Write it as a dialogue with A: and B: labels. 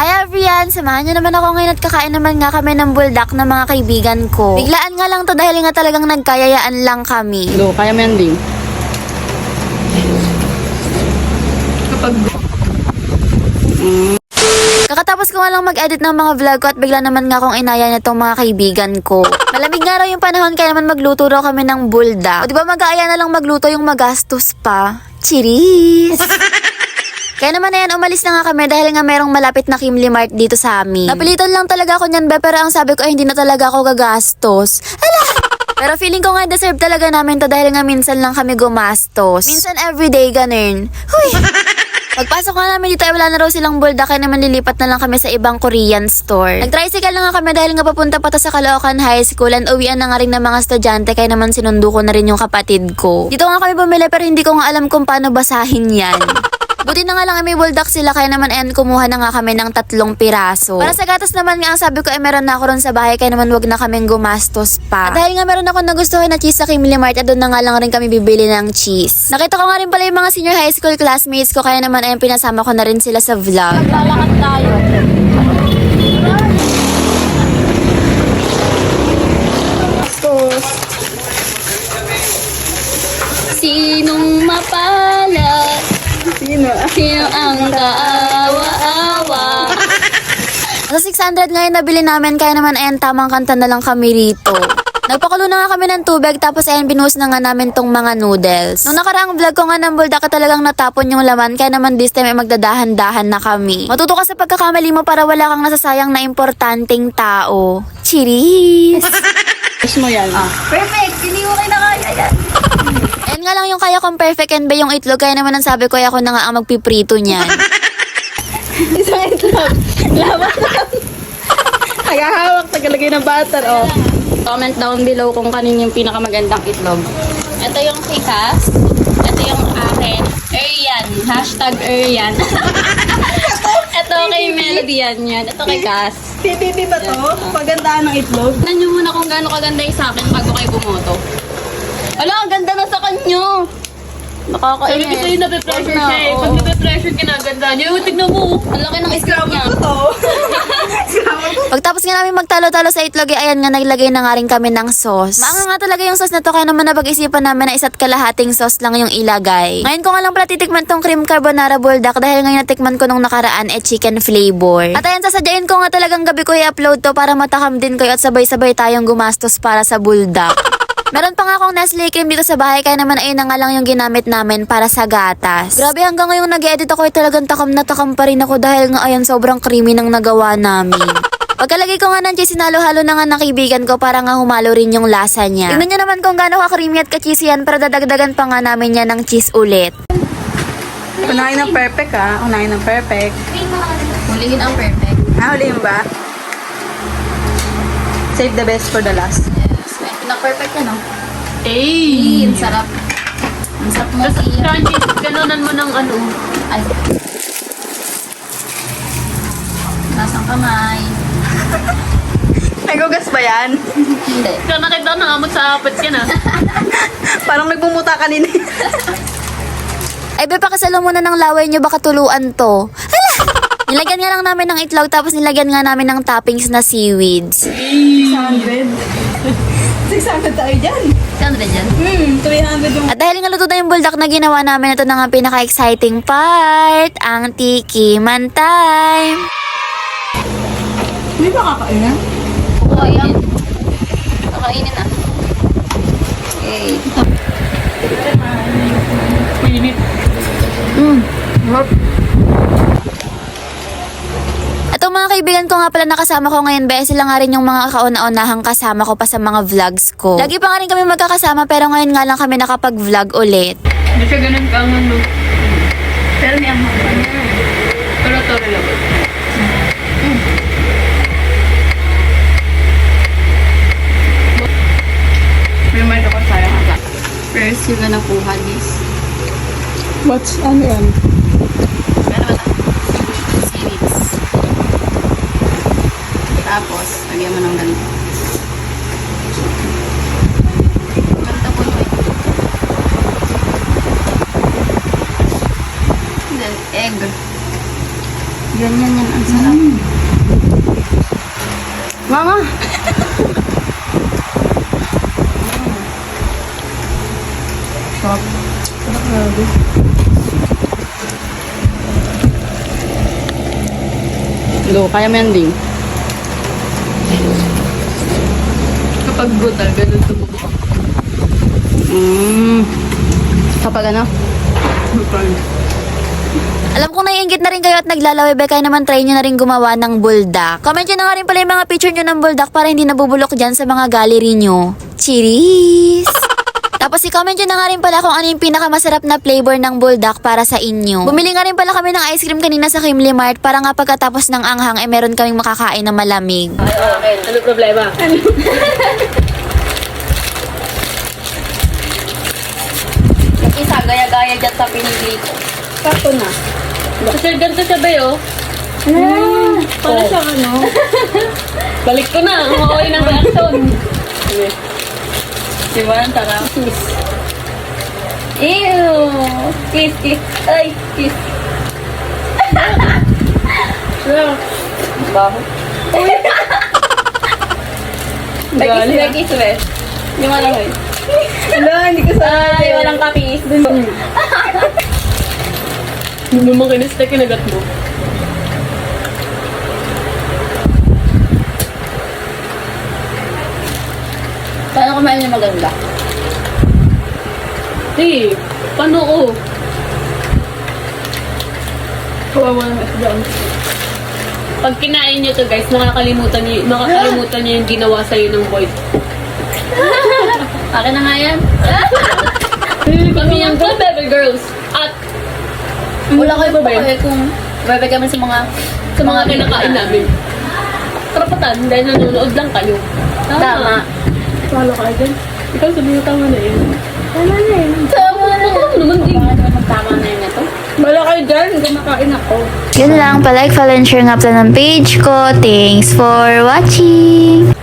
A: Hi everyone! Samahan niyo naman ako ngayon at kakain naman nga kami ng buldak ng mga kaibigan ko. Biglaan nga lang to dahil nga talagang nagkayayaan lang kami.
B: Go, kaya mo yan, Ding. Kapag...
A: Kakatapos ko nga lang mag-edit ng mga vlog ko at bigla naman nga akong inaya nitong mga kaibigan ko. Malamig nga raw yung panahon kaya naman magluto raw kami ng buldak. O di ba mag-aaya na lang magluto yung magastos pa? Chiris! Kaya naman na yan, umalis na nga kami dahil nga merong malapit na Kimli Mart dito sa amin. Napilitan lang talaga ako niyan, be, pero ang sabi ko ay hindi na talaga ako gagastos. Hala! Pero feeling ko nga deserve talaga namin to dahil nga minsan lang kami gumastos. Minsan everyday ganun. Huy! Pagpasok nga namin dito ay wala na raw silang bulda kaya naman lilipat na lang kami sa ibang Korean store. Nag-tricycle na nga kami dahil nga papunta pa to sa Caloocan High School and uwian na nga rin ng mga estudyante kaya naman sinundo ko na rin yung kapatid ko. Dito nga kami bumili pero hindi ko nga alam kung paano basahin yan. Buti na nga lang ay may buldak sila kaya naman ayan kumuha na nga kami ng tatlong piraso. Para sa gatas naman nga ang sabi ko ay meron na ako ron sa bahay kaya naman wag na kaming gumastos pa. At dahil nga meron ako nagustuhan na cheese sa Kimli Mart at doon na nga lang rin kami bibili ng cheese. Nakita ko nga rin pala yung mga senior high school classmates ko kaya naman ayan pinasama ko na rin sila sa vlog.
B: Lalakad tayo. Tos. Sino? Ang kaawa-awa?
A: Sa 600 ngayon nabili namin kaya naman ayan tamang kanta na lang kami rito. Nagpakulo na nga kami ng tubig tapos ayan binuhos na nga namin tong mga noodles. Nung nakaraang vlog ko nga ng buldak talagang natapon yung laman kaya naman this time ay magdadahan-dahan na kami. Matuto ka sa pagkakamali mo para wala kang nasasayang na importanteng tao. Cheers!
B: Gusto mo yan? Ah.
A: Perfect! Hindi ko na kaya yan. Ayan nga lang yung kaya kong perfect and ba yung itlog kaya naman ang sabi ko ay ako na nga ang magpiprito niyan.
B: Isang itlog. Laban lang. Tagahawak, tagalagay ng butter, oh. Comment down below kung kanin yung pinakamagandang itlog. Ito yung Cass. Ito yung akin. Arian. Hashtag Arian. Ito kay Melody yan yan. Ito kay Cass.
C: PPP ba to? Pagandaan ng itlog?
B: Tignan nyo muna kung gaano kaganda yung sa akin bago kayo bumoto. Ala, ang ganda na sa kanyo. Nakakainis.
D: Sabi ko sa'yo, nape-pressure
B: Na,
D: siya eh.
B: oo.
D: Pag nape-pressure, kinaganda niya. Yung tignan mo.
B: Ang laki ng itlog niya.
A: Pagtapos nga namin magtalo-talo sa itlog, ay ayan nga naglagay na nga rin kami ng sauce. Maanga nga talaga yung sauce na to, kaya naman napag-isipan namin na isa't kalahating sauce lang yung ilagay. Ngayon ko nga lang pala titikman tong cream carbonara buldak dahil ngayon natikman ko nung nakaraan eh chicken flavor. At ayan, sasadyain ko nga talagang gabi ko i-upload to para matakam din kayo at sabay-sabay tayong gumastos para sa buldak. Meron pa nga akong Nestle cream dito sa bahay kaya naman ayun na nga lang yung ginamit namin para sa gatas. Grabe hanggang ngayong nag-edit ako ay talagang takam na takam pa rin ako dahil nga ayan sobrang creamy ng nagawa namin. Pagkalagay ko nga ng cheese, sinalo-halo na nga ng kaibigan ko para nga humalo rin yung lasa niya. Tignan nyo naman kung gaano ka-creamy at ka-cheesy yan para dadagdagan pa nga namin yan ng cheese ulit.
C: Unahin ng perfect ah. Unahin ng perfect.
B: Hulihin ang perfect.
C: Ah, ulihin ba? Save the best for the last.
B: Yes. Na-perfect ka, no?
D: Eh.
B: Ang sarap. Ang sarap mo
D: Tapos, crunchy. Ganunan mo ng ano.
B: Ay. Nasang kamay.
C: Nagugas ba yan?
B: Hindi.
D: Kaya nakita na amot sa apat ka na.
C: Parang nagmumuta kanina.
A: Ay, be, pakasalo muna ng laway nyo, baka tuluan to. Hala! Nilagyan nga lang namin ng itlog tapos nilagyan nga namin ng toppings na seaweeds.
C: 600. 600 tayo dyan.
B: Saan ba dyan?
C: Hmm, 300 yung...
A: At dahil nga luto na yung buldak na ginawa namin, ito na nga pinaka-exciting part, ang tikiman time.
C: Hindi ba kakain
B: Kakainin. Kakainin na. Okay.
D: Mainit.
A: Ito mga kaibigan ko nga pala nakasama ko ngayon, be, sila nga rin yung mga kauna-unahang kasama ko pa sa mga vlogs ko. Lagi pa nga rin kami magkakasama pero ngayon nga lang kami nakapag-vlog ulit.
D: Hindi siya ganun ka ang ano. Pero may ang haba niya. Pero to lang.
B: May mic ako sayang ka. First, yung na nakuha this.
C: What's ano yan?
B: Ano ba ito? Seaweeds. Tapos, lagyan mo ng ganito. Ganito po ito. Then, egg. Ganyan yan ang sarap. Mama! Go, kaya mo yan din.
D: Kapag brutal, ganun tumubok.
B: Mm. Kapag ano?
D: Brutal.
A: Alam kong naiingit na rin kayo at naglalawebe kaya naman try nyo na rin gumawa ng buldak. Comment nyo na nga rin pala yung mga picture nyo ng buldak para hindi nabubulok dyan sa mga gallery nyo. Cheers! Tapos i-comment nyo na nga rin pala kung ano yung pinakamasarap na flavor ng buldak para sa inyo. Bumili nga rin pala kami ng ice cream kanina sa Kimli Mart para nga pagkatapos ng anghang eh meron kaming makakain na malamig.
D: Ano problema?
B: Yung isa, gaya-gaya dyan sa pinili ko. Sakto na.
D: Kasi ganito siya ba yun?
B: Ah,
D: Paano siya ano? Balik ko na. Ang okay ng reaction.
B: Diba? Ang. Kiss. Ew! Kiss, kiss. Ay, kiss. Baho. Ay, kiss
D: Gali,
B: be,
D: ah.
B: kiss be. Yung malaki.
C: Wala, hindi ko
B: Ay, walang kapis.
D: Hindi mo makinis na kinagat mo.
B: Paano kumain yung maganda?
D: Hey, paano ko? Kawawa na dyan. Pag kinain nyo to guys, nakakalimutan niyo, nakakalimutan niyo yung ginawa sa'yo ng boy.
B: Akin na nga yan.
D: Kami yung Go Baby Girls. At
B: Wala kayo
D: ba ba yun?
B: kung bebe kami sa mga
D: sa mga kinakain namin. Karapatan, dahil nanonood lang kayo.
B: Tama.
D: Palo ka dyan. Ikaw sabi mo tama na yun.
B: Tama na yun. Tama na yun.
D: Naman din?
B: Tama na yun ito.
C: Wala kayo dyan, kumakain ako.
A: Yun lang, palike, follow, and share nga pala ng page ko. Thanks for watching!